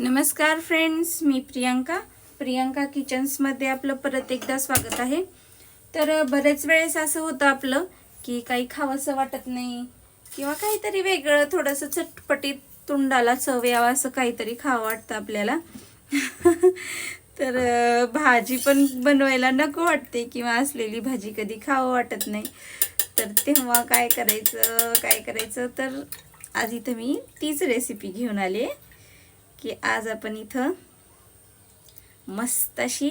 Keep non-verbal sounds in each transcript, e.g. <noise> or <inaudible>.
नमस्कार फ्रेंड्स मी प्रियांका. प्रियांका किचन्समध्ये आपलं परत एकदा स्वागत आहे. तर बरेच वेळेस असं होतं आपलं की काही खावंसं वाटत नाही किंवा काहीतरी वेगळं थोडंसं चटपटीत तोंडाला चव यावं असं काहीतरी खावं वाटतं आपल्याला. <laughs> तर भाजी पण बनवायला नको वाटते किंवा असलेली भाजी कधी खावं वाटत नाही. तर तेव्हा काय करायचं काय करायचं? तर आज इथं मी तीच रेसिपी घेऊन आली आहे. की आज आपण इथं मस्त अशी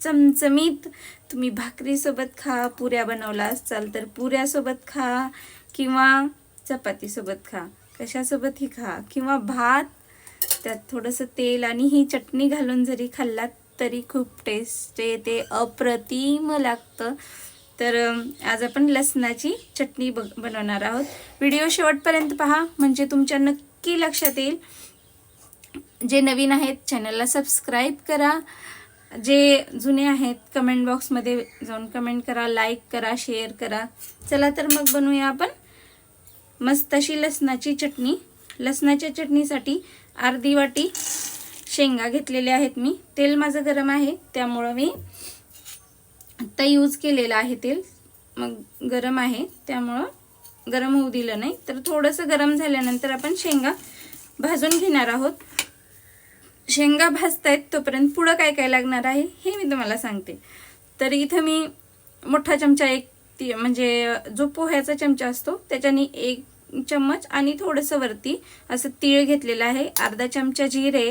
चमचमीत तुम्ही भाकरीसोबत खा पुऱ्या बनवला असाल तर पुऱ्यासोबत खा किंवा चपातीसोबत खा. कशासोबतही खा किंवा भात त्यात थोडंसं तेल आणि ही चटणी घालून जरी खाल्लात तरी खूप टेस्ट येते अप्रतिम लागतं. तर आज आपण लसणाची चटणी ब बनवणार आहोत. व्हिडिओ शेवटपर्यंत पहा म्हणजे तुमच्या नक्की लक्षात येईल. जे नवीन आहेत चॅनलला सबस्क्राईब करा. जे जुने आहेत कमेंट बॉक्समध्ये जाऊन कमेंट करा लाईक करा शेअर करा. चला तर मग बनवूया आपण. मस्त अशी लसणाची चटणी. लसणाच्या चटणीसाठी अर्धी वाटी शेंगा घेतलेल्या आहेत मी. तेल माझं गरम आहे त्यामुळं मी आत्ता यूज केलेलं आहे तेल. मग गरम आहे त्यामुळं गरम होऊ दिलं नाही. तर थोडंसं गरम झाल्यानंतर आपण शेंगा भाजून घेणार आहोत. शेंगा भाजत आहेत तोपर्यंत पुढं काय काय लागणार आहे हे मी तुम्हाला सांगते. तर इथं मी मोठा चमचा एक ती म्हणजे जो पोह्याचा चमचा असतो त्याच्याने एक चम्मच आणि थोडंसं वरती असं तीळ घेतलेलं आहे. अर्धा चमचा जिरे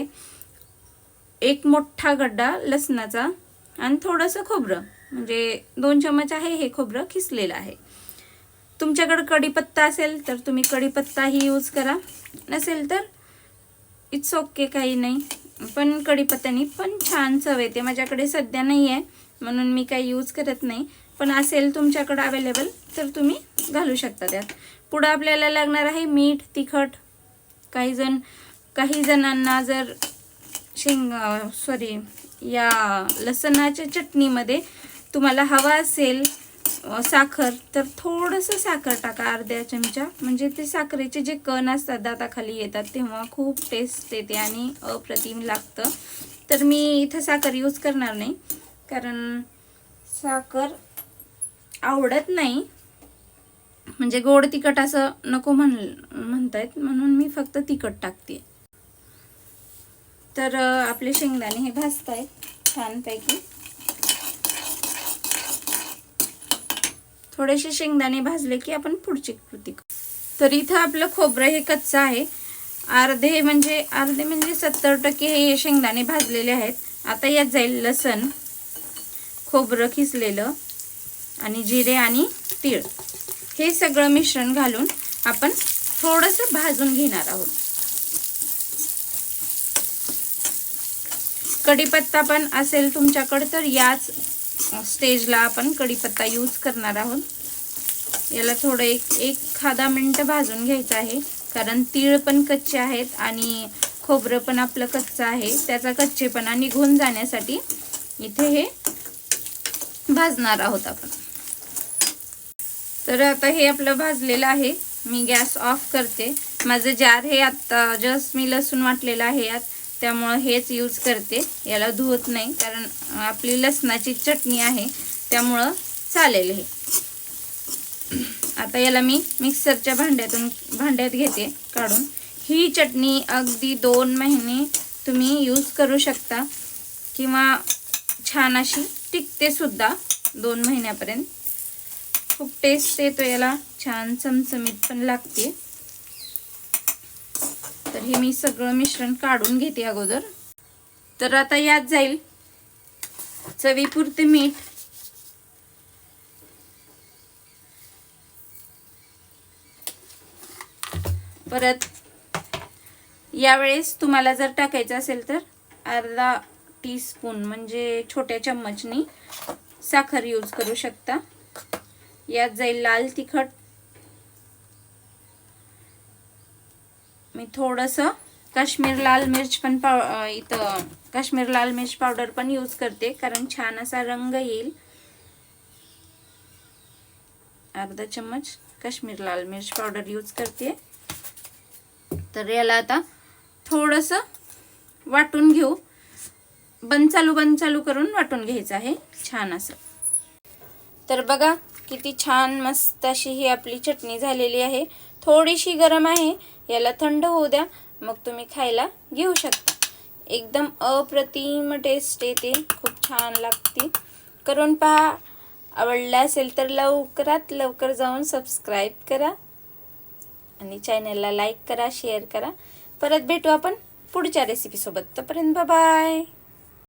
एक मोठा गड्डा लसणाचा आणि थोडंसं खोबरं. म्हणजे दोन चम्मच आहे हे खोबरं खिसलेलं आहे. तुमच्याकडं कढीपत्ता असेल तर तुम्ही कढीपत्ताही यूज करा. नसेल तर इट्स ओके काही नाही. पण कढीपत्त्याने पण छान चव येते. माझ्याकडे सध्या नाही आहे म्हणून मी काही यूज करत नाही. पण असेल तुमच्याकडं अवेलेबल तर तुम्ही घालू शकता त्यात. पुढं आपल्याला लागणार आहे मीठ तिखट. काही जण काही जणांना जर शेंग सॉरी या लसणाच्या चटणीमध्ये तुम्हाला हवा असेल साखर तर थोडंसं साखर टाका अर्ध्या चमचा. म्हणजे ते साखरेचे जे कण असतात दाताखाली येतात तेव्हा खूप टेस्ट येते आणि अप्रतिम लागतं. तर मी इथं साखर यूज करणार नाही कारण साखर आवडत नाही. म्हणजे गोड तिखट असं नको म्हण म्हणतायत म्हणून मी फक्त तिखट टाकते. तर आपले शेंगदाणे हे भाजतायत छानपैकी. थोडेसे शेंगदाणे भाजले की आपण पुढची कृती करू. तर इथं आपलं खोबरं हे कच्चं आहे. अर्धे म्हणजे अर्धे म्हणजे सत्तर टक्के हे शेंगदाणे भाजलेले आहेत. आता यात जाईल लसण खोबरं खिसलेलं आणि जिरे आणि तीळ. हे सगळं मिश्रण घालून आपण थोडंसं भाजून घेणार आहोत. कढीपत्ता पण असेल तुमच्याकडे तर याच स्टेजला आपण कढीपत्ता यूज करणार आहोत. याला थोडं एक एक खादा मिनटं भाजून घ्यायचं आहे. कारण तीळ पण कच्चे आहेत आणि खोबरं पण आपलं कच्चं आहे. त्याचा कच्चेपणा निघून जाण्यासाठी इथे हे भाजणार आहोत आपण. तर आता हे आपलं भाजलेलं आहे. मी गॅस ऑफ करते. माझं जार हे आत्ता जस्ट मी लसूण वाटलेलं आहे. यात त्यामुळं हेच यूज करते. याला धुवत नाही कारण आपली लसणाची चटणी आहे त्यामुळं चालेल हे. आता याला मी मिक्सरच्या भांड्यातून भांड्यात घेते काढून. ही चटणी अगदी दोन महिने तुम्ही यूज करू शकता किंवा छान अशी टिकते सुद्धा दोन महिन्यापर्यंत. खूप टेस्ट येतो याला छान चमचमीत पण लागते. तर हे मी सगळं मिश्रण काढून घेते अगोदर. तर आता यात जाईल चवीपुरते मीठ. परत यावेळेस तुम्हाला जर टाकायचं असेल तर अर्धा टीस्पून म्हणजे छोट्या चम्मचनी साखर यूज करू शकता. यात जाईल लाल तिखट मी थोडंसं काश्मीर लाल मिर्च पण पाव इथं काश्मीर लाल मिर्च पावडर पण यूज करते कारण छान असा रंग येईल. अर्धा चम्मच काश्मीर लाल मिर्च पावडर यूज करते. तर याला आता थोडंसं वाटून घेऊ. बंद चालू बंद चालू करून वाटून घ्यायचं आहे छान असं. तर बघा किती छान मस्त अशी ही आपली चटणी झालेली आहे. थोडीशी गरम आहे याला थंड होऊ द्या मग तुम्ही खायला घेऊ शकता. एकदम अप्रतिम टेस्ट येते खूप छान लागते. करून पहा आवडलं असेल तर लवकरात लवकर जाऊन सबस्क्राईब करा आणि चॅनलला लाईक करा शेअर करा. परत भेटू आपण पुढच्या रेसिपीसोबत तोपर्यंत बाय